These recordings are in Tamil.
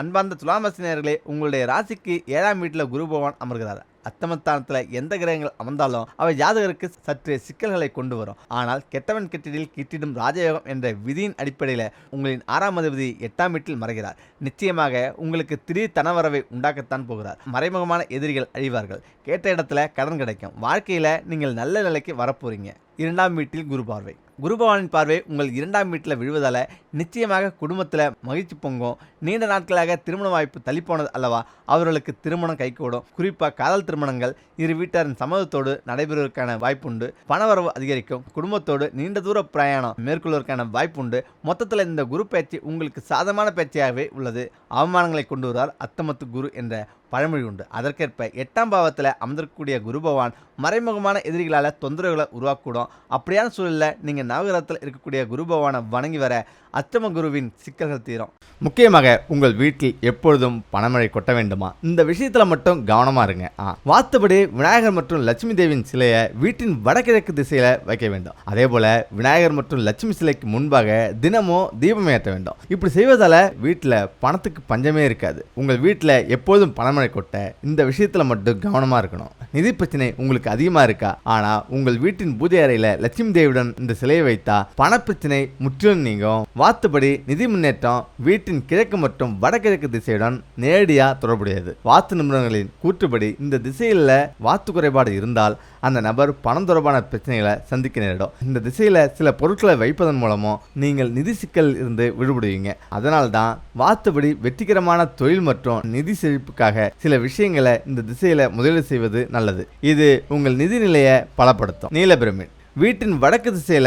அன்பார்ந்த துலாமசினியர்களே உங்களுடைய ராசிக்கு ஏழாம் வீட்டில் குரு பகவான் அமர்கிறார். அத்தமஸ்தானத்தில் எந்த கிரகங்கள் அமர்ந்தாலும் அவை ஜாதகருக்கு சற்று சிக்கல்களை கொண்டு வரும். ஆனால் கெட்டவன் கெட்டிடில் கிட்டிடும் ராஜயோகம் என்ற விதியின் அடிப்படையில் உங்களின் ஆறாம் அதிபதி எட்டாம் வீட்டில் மறைகிறார். நிச்சயமாக உங்களுக்கு திடீர் தனவரவை உண்டாக்கத்தான் போகிறார். மறைமுகமான எதிரிகள் அழிவார்கள். கேட்ட இடத்துல கடன் கிடைக்கும். வாழ்க்கையில் நீங்கள் நல்ல நிலைக்கு வரப்போறீங்க. இரண்டாம் வீட்டில் குரு பார்வை. குருபவானின் பார்வை உங்கள் இரண்டாம் வீட்டில் விழுவதால் நிச்சயமாக குடும்பத்தில் மகிழ்ச்சி பொங்கும். நீண்ட நாட்களாக திருமண வாய்ப்பு தள்ளிப்போனது அல்லவா? அவர்களுக்கு திருமணம் கைகூடும். குறிப்பாக காதல் திருமணங்கள் இரு வீட்டாரின் சம்மதத்தோடு நடைபெறுவதற்கான வாய்ப்புண்டு. பணவரவு அதிகரிக்கும். குடும்பத்தோடு நீண்ட தூர பிரயாணம் மேற்கொள்வதற்கான வாய்ப்புண்டு. மொத்தத்தில் இந்த குரு பயிற்சி உங்களுக்கு சாதகமான பயிற்சியாகவே உள்ளது. அவமானங்களை கொண்டு வருவார் அத்தமத்து குரு என்ற பழமொழி உண்டு. அதற்கேற்ப எட்டாம் பாவத்தில் அமர்ந்திருக்கக்கூடிய குரு பகவான் மறைமுகமான எதிரிகளால் தொந்தரவுகளை உருவாக்கூடும் அப்படியான சூழலில் நீங்கள் நவகிரகத்தில் இருக்கக்கூடிய குரு பகவானை வணங்கி வர அத்தம குருவின் சிக்கல்கள் தீரும். முக்கியமாக உங்கள் வீட்டில் எப்பொழுதும் பணமழை கொட்ட வேண்டுமா? இந்த விஷயத்தில் மட்டும் கவனமாக இருங்க. ஆ வாத்தபடி விநாயகர் மற்றும் லட்சுமி தேவியின் சிலையை வீட்டின் வடகிழக்கு திசையில் வைக்க வேண்டும். அதே போல விநாயகர் மற்றும் லட்சுமி சிலைக்கு முன்பாக தினமும் தீபம் ஏற்ற வேண்டும். இப்படி செய்வதால் வீட்டில் பணத்துக்கு பஞ்சமே இருக்காது. உங்கள் வீட்டில் எப்போதும் பணமழை கொட்ட இந்த விஷயத்தில் மட்டும் கவனமாக இருக்கணும். நிதி பிரச்சனை உங்களுக்கு அதிகமாக இருக்கா? ஆனால் உங்கள் வீட்டின் பூஜை அறையில் லட்சுமி தேவியுடன் இந்த சிலையை வைத்தா பணப்பிரச்சனை முற்றிலும் நீங்கும். வாத்துப்படி நிதி முன்னேற்றம் வீட்டின் கிழக்கு மற்றும் வடகிழக்கு திசையுடன் நேரடியாக தொடர்புடையது. வாத்து நிபுணர்களின் கூற்றுப்படி இந்த திசையில் வாத்து குறைபாடு இருந்தால் அந்த நபர் பணம் தொடர்பான பிரச்சனைகளை சந்திக்க நேரிடும். இந்த திசையில் சில பொருட்களை வைப்பதன் மூலமும் நீங்கள் நிதி சிக்கல் இருந்து விடுபடுவீங்க. அதனால் தான் வாத்துப்படி வெற்றிகரமான தொழில் மற்றும் நிதி செழிப்புக்காக சில விஷயங்களை இந்த திசையில் முதலீடு செய்வது நல்லது. இது உங்கள் நிதி நிலையை பலப்படுத்தும். நீலபிரமிட் வீட்டின் வடக்கு திசையில்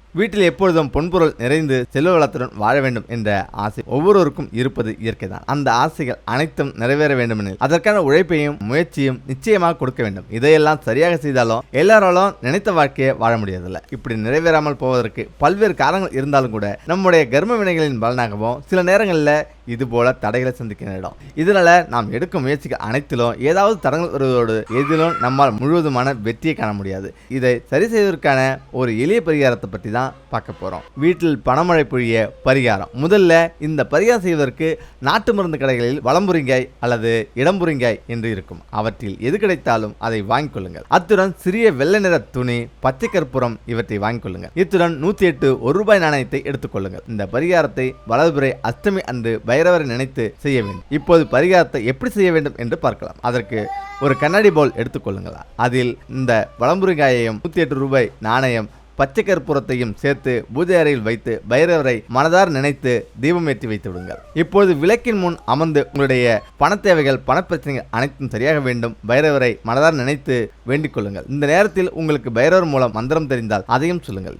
வீட்டில் எப்பொழுதும் பொன்பொருள் நிறைந்து செல்வ வளத்துடன் வாழ வேண்டும் என்ற ஆசை ஒவ்வொருவருக்கும் இருப்பது இயற்கைதான். அந்த ஆசைகள் அனைத்தும் நிறைவேற வேண்டுமெனில் அதற்கான உழைப்பையும் முயற்சியும் நிச்சயமாக கொடுக்க வேண்டும். இதையெல்லாம் சரியாக செய்தாலும் எல்லாராலும் நினைத்த வாழ்க்கையை வாழ முடியதில்லை. இப்படி நிறைவேறாமல் போவதற்கு பல்வேறு காரணங்கள் இருந்தாலும் கூட நம்முடைய கர்ம வினைகளின் பலனாகவும் சில நேரங்களில் இது போல தடைகளை சந்திக்க நேரிடும் இதனால நாம் எடுக்கும் முயற்சிகள் அனைத்திலும் ஏதாவது தடங்கள் வருவதோடு எதிலும் நம்மால் முழுவதுமான வெற்றியை காண முடியாது. இதை சரி செய்வதற்கான ஒரு எளிய பரிகாரத்தை பற்றி தான் பார்க்க போகிறோம் வீட்டில் பணமழை பொழிய பரிகாரம். முதல்ல இந்த பரிகாரம் செய்வதற்கு நாட்டு மருந்து கடைகளில் வளம்புரிங்காய் அல்லது இடம்புரிங்காய் என்று இருக்கும். அவற்றில் எது கிடைத்தாலும் அதை வாங்கிக் கொள்ளுங்கள். அத்துடன் சிறிய வெள்ளை நிற துணி பச்சை கற்பூரம் இவற்றை வாங்கிக் கொள்ளுங்கள். இத்துடன் நூற்றி எட்டு ஒரு ரூபாய் நாணயத்தை எடுத்துக்கொள்ளுங்கள் இந்த பரிகாரத்தை வலதுபுறை அஷ்டமி அன்று பைரவரை நினைத்து செய்ய வேண்டும். இப்போது பரிகாரத்தை எப்படி செய்ய வேண்டும் என்று பார்க்கலாம். அதற்கு ஒரு கண்ணாடி பவுல் எடுத்துக்கொள்ளுங்கள் அதில் இந்த வளம்புரிங்காயையும் நூற்றி எட்டு ரூபாய் நாணயம் பச்சை கற்பூரத்தையும் சேர்த்து பூஜை அறையில் வைத்து பைரவரை மனதார் நினைத்து தீபம் ஏற்றி வைத்து விடுங்கள். இப்போது விளக்கின் முன் அமர்ந்து உங்களுடைய பண தேவைகள் பணப்பிரச்சனைகள் அனைத்தும் சரியாக வேண்டும். பைரவரை மனதார் நினைத்து வேண்டிக் கொள்ளுங்கள். இந்த நேரத்தில் உங்களுக்கு பைரவர் மூலம் மந்திரம் தெரிந்தால் அதையும் சொல்லுங்கள்.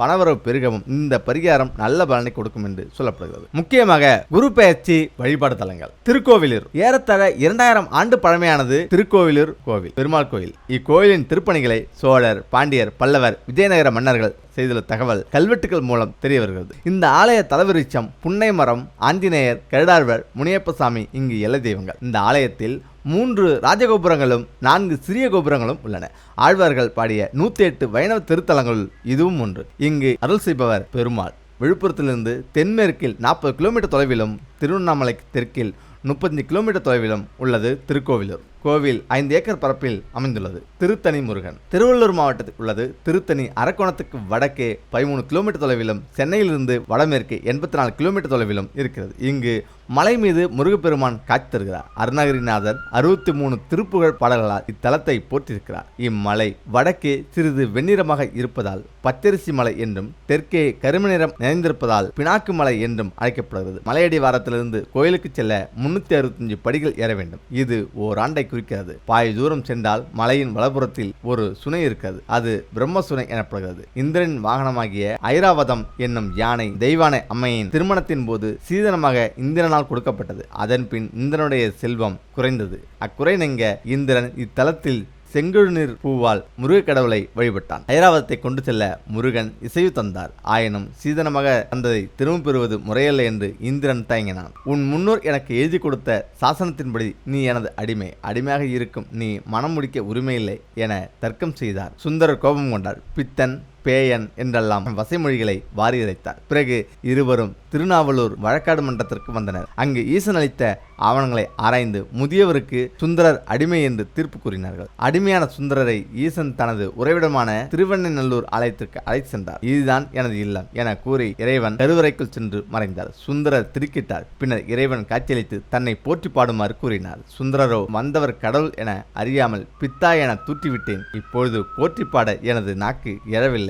பணவரவு பெருகவும் இந்த பரிகாரம் நல்ல பலனை கொடுக்கும் என்று சொல்லப்படுகிறது. முக்கியமாக குரு பெயர்ச்சி வழிபாடு தலங்கள் திருக்கோவிலூர். ஏறத்தாழ இரண்டாயிரம் ஆண்டு பழமையானது திருக்கோவிலூர் கோவில். பெருமாள் கோயில். இக்கோயிலின் திருப்பணிகளை சோழர் பாண்டியர் பல்லவர் விஜயநகர மன்னர்கள் செய்துள்ள தகவல் கல்வெட்டுகள் மூலம் தெரிய வருகிறது இந்த ஆலய தலவிருச்சம் புன்னை மரம் ஆஞ்சநேயர் கருடார்வர் முனியப்பசாமி இங்கு எல்லை தெய்வங்கள். இந்த ஆலயத்தில் மூன்று ராஜகோபுரங்களும் நான்கு சிறிய கோபுரங்களும் உள்ளன. ஆழ்வார்கள் பாடிய நூத்தி எட்டு வைணவ திருத்தலங்களுள் இதுவும் ஒன்று. இங்கு அருள் செய்பவர் பெருமாள். விழுப்புரத்திலிருந்து தென்மேற்கில் நாற்பது கிலோமீட்டர் தொலைவிலும் திருவண்ணாமலை தெற்கில் முப்பத்தஞ்சு கிலோமீட்டர் தொலைவிலும் உள்ளது திருக்கோவிலூர். கோவில் ஐந்து ஏக்கர் பரப்பில் அமைந்துள்ளது. திருத்தணி முருகன். திருவள்ளூர் மாவட்டத்தில் உள்ளது. திருத்தணி அரக்கோணத்துக்கு வடக்கே பதிமூணு கிலோமீட்டர் தொலைவிலும் சென்னையிலிருந்து வடமேற்கு எண்பத்தி நாலு கிலோமீட்டர் தொலைவிலும் இருக்கிறது. இங்கு மலை மீது முருகப்பெருமான் காட்சி தருகிறார். அருணகிரிநாதர் அறுபத்தி மூணு திருப்புகழ் பாடல்களால் இத்தலத்தை போற்றிருக்கிறார். இம்மலை வடக்கே சிறிது வெண்ணிறமாக இருப்பதால் பச்சரிசி மலை என்றும் தெற்கே கரும நிறம் நிறைந்திருப்பதால் பினாக்கு மலை என்றும் அழைக்கப்படுகிறது. மலையடி வாரத்திலிருந்து கோயிலுக்கு செல்ல முன்னூத்தி அறுபத்தஞ்சு படிகள் ஏற வேண்டும். இது ஓராண்டை குறிக்கிறது. பாய் தூரம் சென்றால் மலையின் வலப்புறத்தில் ஒரு சுனை இருக்கிறது. அது பிரம்ம சுனை எனப்படுகிறது. இந்திரன் வாகனமாகிய ஐராவதம் என்னும் யானை தெய்வானை அம்மையின் திருமணத்தின் போது சீதனமாக இந்திரனால் கொடுக்கப்பட்டது. அதன் பின் இந்திரனுடைய செல்வம் குறைந்தது. அக்குறை நீங்க இந்திரன் இத்தலத்தில் செங்கழுநீர் பூவால் முருக கடவுளை வழிபட்டான். ஐராவதத்தை கொண்டு செல்ல முருகன் இசைவு தந்தார். ஆயினும் சீதனமாக தந்ததை திரும்ப பெறுவது முறையல்ல என்று இந்திரன் தயங்கினான். உன் முன்னோர் எனக்கு எழுதி கொடுத்த சாசனத்தின்படி நீ எனது அடிமை. அடிமையாக இருக்கும் நீ மனம் முடிக்க உரிமையில்லை என தர்க்கம் செய்தார். சுந்தரர் கோபம் கொண்டார். பித்தன் பேயன் என்றெல்லாம் வசைமொழிகளை வாரி இறைத்தார் பிறகு இருவரும் திருநாவலூர் வழக்காடு மன்றத்திற்கு வந்தனர். அங்கு ஈசன் அளித்த ஆவணங்களை ஆராய்ந்து முதியவருக்கு சுந்தரர் அடிமை என்று தீர்ப்பு கூறினார்கள். அடிமையான சுந்தரரை ஈசன் தனது உறைவிடமான திருவண்ணநல்லூர் ஆலயத்திற்கு அழைத்து சென்றார். இதுதான் எனது இல்லம் என கூறி இறைவன் கருவறைக்குள் சென்று மறைந்தார். சுந்தரர் திருக்கிட்டார். பின்னர் இறைவன் காட்சியளித்து தன்னை போற்றி பாடுமாறு கூறினார். சுந்தரரோ வந்தவர் கடவுள் என அறியாமல் பித்தா என தூற்றிவிட்டேன். இப்பொழுது போற்றி பாட எனது நாக்கு எழவில்லை.